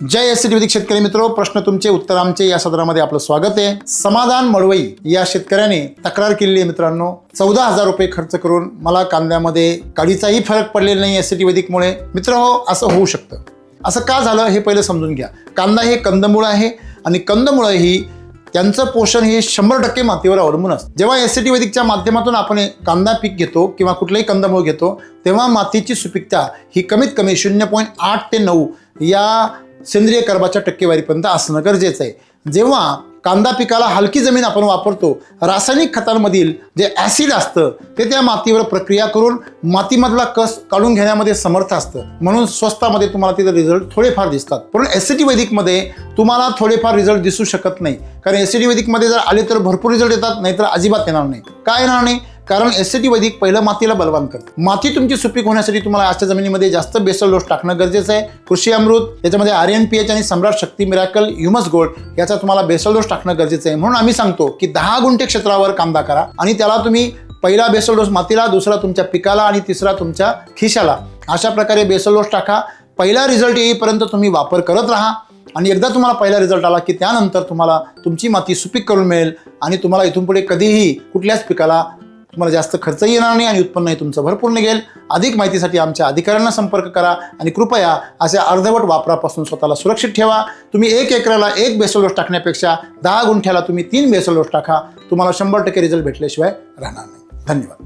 जय S T शेतकरी मित्र प्रश्न तुमचे उत्तर आमचे या सदरामध्ये आपलं स्वागत आहे. समाधान मडवई या शेतकऱ्याने तक्रार केलेली आहे मित्रांनो. चौदा हजार रुपये खर्च करून मला कांद्यामध्ये काडीचाही फरक पडलेला नाही एस टी वैदिकमुळे मित्र हो असं होऊ शकतं. असं का झालं हे पहिलं समजून घ्या. कांदा हे कंदमुळं आहे आणि कंदमुळं ही त्यांचं पोषण हे शंभर टक्के मातीवर अवलंबून असतं. जेव्हा एस टी वैदिकच्या माध्यमातून आपण कांदा पीक घेतो किंवा कुठलंही कंदमूळ घेतो तेव्हा मातीची सुपीकता ही कमीत कमी शून्य पॉईंट आठ ते नऊ या सेंद्रिय कर्बाच्या टक्केवारीपर्यंत असणं गरजेचं आहे. जेव्हा कांदा पिकाला हलकी जमीन आपण वापरतो रासायनिक खतांमधील जे ॲसिड असतं ते त्या मातीवर प्रक्रिया करून मातीमधला कस काढून घेण्यामध्ये समर्थ असतं. म्हणून स्वस्तामध्ये तुम्हाला तिथे रिझल्ट थोडेफार दिसतात. पण एस टी वैदिकमध्ये तुम्हाला थोडेफार रिझल्ट दिसू शकत नाही. कारण एस टी वैदिकमध्ये जर आले तर भरपूर रिझल्ट येतात नाहीतर अजिबात येणार नाही. काय येणार नाही? कारण एस सी टी वैदिक पहिलं मातीला बलवान करतं. माती तुमची सुपीक होण्यासाठी तुम्हाला आजच्या जमिनीमध्ये जास्त बेसल डोस टाकणं गरजेचं आहे. कृषी अमृत याच्यामध्ये आर एन पी एच आणि Samrat Shakti miracle humus gold याचा तुम्हाला बेसल डोस टाकणं गरजेचं आहे. म्हणून आम्ही सांगतो की दहा गुंठे क्षेत्रावर कांदा करा आणि त्याला तुम्ही पहिला बेसल डोस मातीला दुसरा तुमच्या पिकाला आणि तिसरा तुमच्या खिशाला. अशा प्रकारे बेसल डोस टाका. पहिला रिझल्ट येईपर्यंत तुम्ही वापर करत राहा आणि एकदा तुम्हाला पहिला रिझल्ट आला की त्यानंतर तुम्हाला तुमची माती सुपीक करून मिळेल आणि तुम्हाला इथून पुढे कधीही कुठल्याच पिकाला तुम्हाला जास्त खर्चही येणार नाही आणि उत्पन्नही तुमचं भरपूर निघेल. अधिक माहितीसाठी आमच्या अधिकाऱ्यांना संपर्क करा आणि कृपया अशा अर्धवट वापरापासून स्वतःला सुरक्षित ठेवा. तुम्ही एक एकराला एक बेसल डोस टाकण्यापेक्षा दहा गुंठ्याला तुम्ही तीन बेसल डोस टाका. तुम्हाला शंभर टक्के रिझल्ट भेटल्याशिवाय राहणार नाही. धन्यवाद.